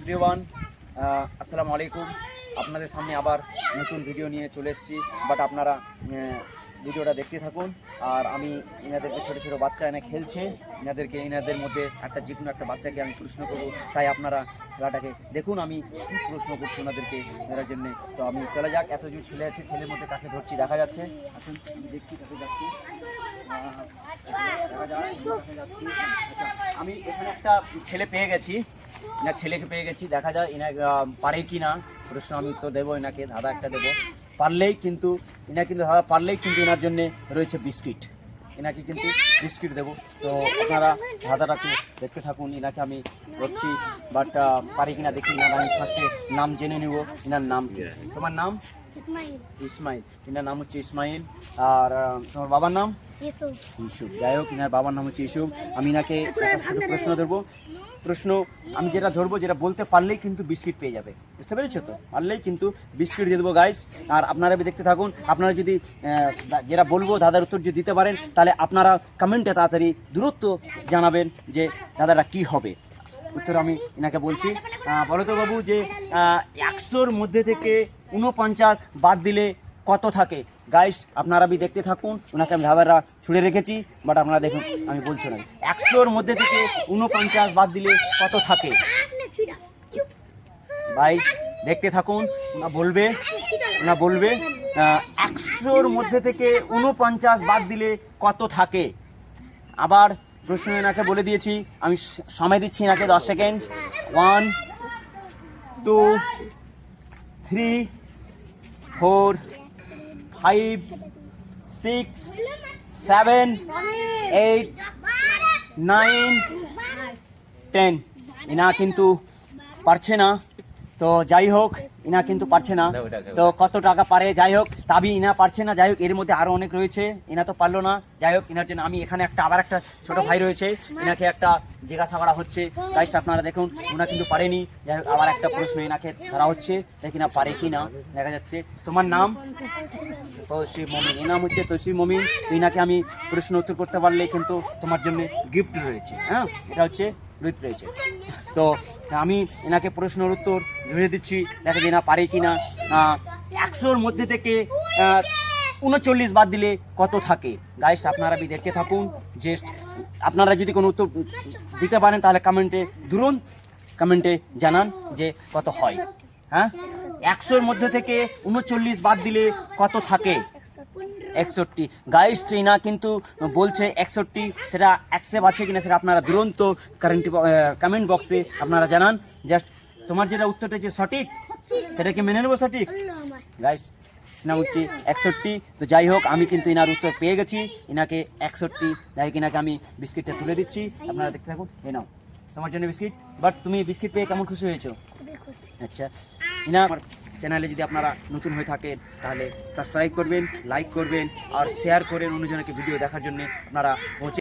Everyone আসসালামু আলাইকুম। আপনাদের সামনে আবার নতুন ভিডিও নিয়ে চলে এসেছি বাট আপনারা ভিডিওটা দেখতে থাকুন। আর আমি এনাদেরকে ছোটো ছোটো বাচ্চা এনে খেলছে। এনাদেরকে এনাদের মধ্যে একটা যে কোনো একটা বাচ্চাকে আমি প্রশ্ন করব, তাই আপনারা খেলাটাকে দেখুন, আমি কী প্রশ্ন করছি ওনাদেরকে ধরার জন্য। তো আমি চলে যাক এত যে ছেলে আছে, ছেলের মধ্যে কাকে ধরছি দেখা যাচ্ছে। আসুন, আমি দেখছি কাকে যাচ্ছি আমি এখানে একটা ছেলে পেয়ে গেছি। এনার ছেলেকে পেয়ে গেছি। দেখা যায় এনা পারে কি না প্রশ্ন আমি উত্তর দেবো এনাকে ধাঁধা একটা দেবো। পারলেই কিন্তু এনা কিন্তু ধাঁধা, পারলেই কিন্তু এনার জন্যে রয়েছে বিস্কিট। এনাকে কিন্তু বিস্কিট দেবো। তো আপনারা ধাঁধাটাকে দেখতে থাকুন এনাকে আমি করছি বাট পারি কিনা দেখি না আমি ফার্স্টে নাম জেনে নিব। এনার নাম তোমার নাম? ইসমাইল। ইসমাইল। এনার নাম হচ্ছে ইসমাইল। আর তোমার বাবার নাম? ইসুফ। যাই হোক ইনার বাবার নাম হচ্ছে ইসুফ। আমি ইনাকে একটা প্রশ্ন ধরবো। প্রশ্ন আমি যেটা ধরবো যেটা বলতে পারলেই কিন্তু বিস্কিট পেয়ে যাবে। বুঝতে পেরেছ তো? পারলেই কিন্তু বিস্কিট দিয়ে দেবো গাইস আর আপনারা দেখতে থাকুন আপনারা যদি যেটা বলব দাদার উত্তর যদি দিতে পারেন তাহলে আপনারা কমেন্টে তাড়াতাড়ি দূরত্ব জানাবেন যে দাদাটা কি হবে। উত্তর আমি এনাকে বলছি। বলো তো বাবু যে একশোর মধ্যে থেকে উনপঞ্চাশ বাদ দিলে কত থাকে? গাইস আপনারা বি দেখতে থাকুন, ওনাকে আমি ধাবারা ছুড়ে রেখেছি বাট আপনারা দেখুন, আমি বলছি না। একশোর মধ্যে থেকে উনপঞ্চাশ বাদ দিলে কত থাকে? ভাই দেখতে থাকুন, ওনা বলবে ওনা বলবে একশোর মধ্যে থেকে উনপঞ্চাশ বাদ দিলে কত থাকে? আবার প্রশ্ন এনাকে বলে দিয়েছি, আমি সময় দিচ্ছি এনাকে দশ second. One two three four five six seven eight nine ten এনা কিন্তু পারছে না। তো যাই হোক ইনা কিন্তু পারছে না। তো কত টাকা পারে যাই হোক তাবি ইনা পারছে না যাই হোক এর মধ্যে আরও অনেক রয়েছে। ইনা তো পারল না যাই হোক ইনার জন্য আমি এখানে একটা আবার একটা ছোট ভাই রয়েছে। ইনাকে একটা জিজ্ঞাসা করা হচ্ছে। গাইজটা আপনারা দেখুন ওনা কিন্তু পারেনি। যাই হোক আবার একটা প্রশ্ন ইনাকে ধরা হচ্ছে দেখি না পারে কি না দেখা যাচ্ছে। তোমার নাম? তসি মমিন। এর নাম হচ্ছে তসি মমিন। তো ইনাকে আমি প্রশ্ন উত্তর করতে পারলে কিন্তু তোমার জন্য গিফট রয়েছে হ্যাঁ? এটা হচ্ছে গিফট রয়েছে। তো আমি এনাকে প্রশ্নের উত্তর ধরে দিচ্ছি দেখা যায় না পারে কি না একশোর মধ্যে থেকে উনচল্লিশ বাদ দিলে কত থাকে? গাইস আপনারা দেখতে থাকুন। যে আপনারা যদি কোনো উত্তর দিতে পারেন, তাহলে কমেন্টে ধরুন কমেন্টে জানান যে কত হয়। হ্যাঁ? একশোর মধ্যে থেকে উনচল্লিশ বাদ দিলে কত থাকে? একষট্টি। গাইস ট্রেনা কিন্তু বলছে একষট্টি সেটা অ্যাকসেপ্ট আছে কিনা সেটা আপনারা দুরন্ত কারেন্ট কমেন্ট বক্সে আপনারা জানান। জাস্ট তোমার যেটা উত্তরটা যে সঠিক সেটা কি মেনে নেব সঠিক? গাইস সিনা হচ্ছে একষট্টি। তো যাই হোক আমি কিন্তু ইনার উত্তর পেয়ে গেছি। ইনাকে একষট্টি। যাই হোক ইনাকে আমি বিস্কিটটা তুলে দিচ্ছি। আপনারা দেখতে থাকুন। এ নাও। তোমার জন্য বিস্কিট। বাট তুমি বিস্কিট পেয়ে কেমন খুশি হয়েছো? আচ্ছা। ইনা আমার চ্যানেলে যদি আপনারা নতুন হয়ে থাকেন, তাহলে সাবস্ক্রাইব করবেন লাইক করবেন, আর শেয়ার করেন অন্যজনকে ভিডিও দেখার জন্য। আপনারা পৌঁছে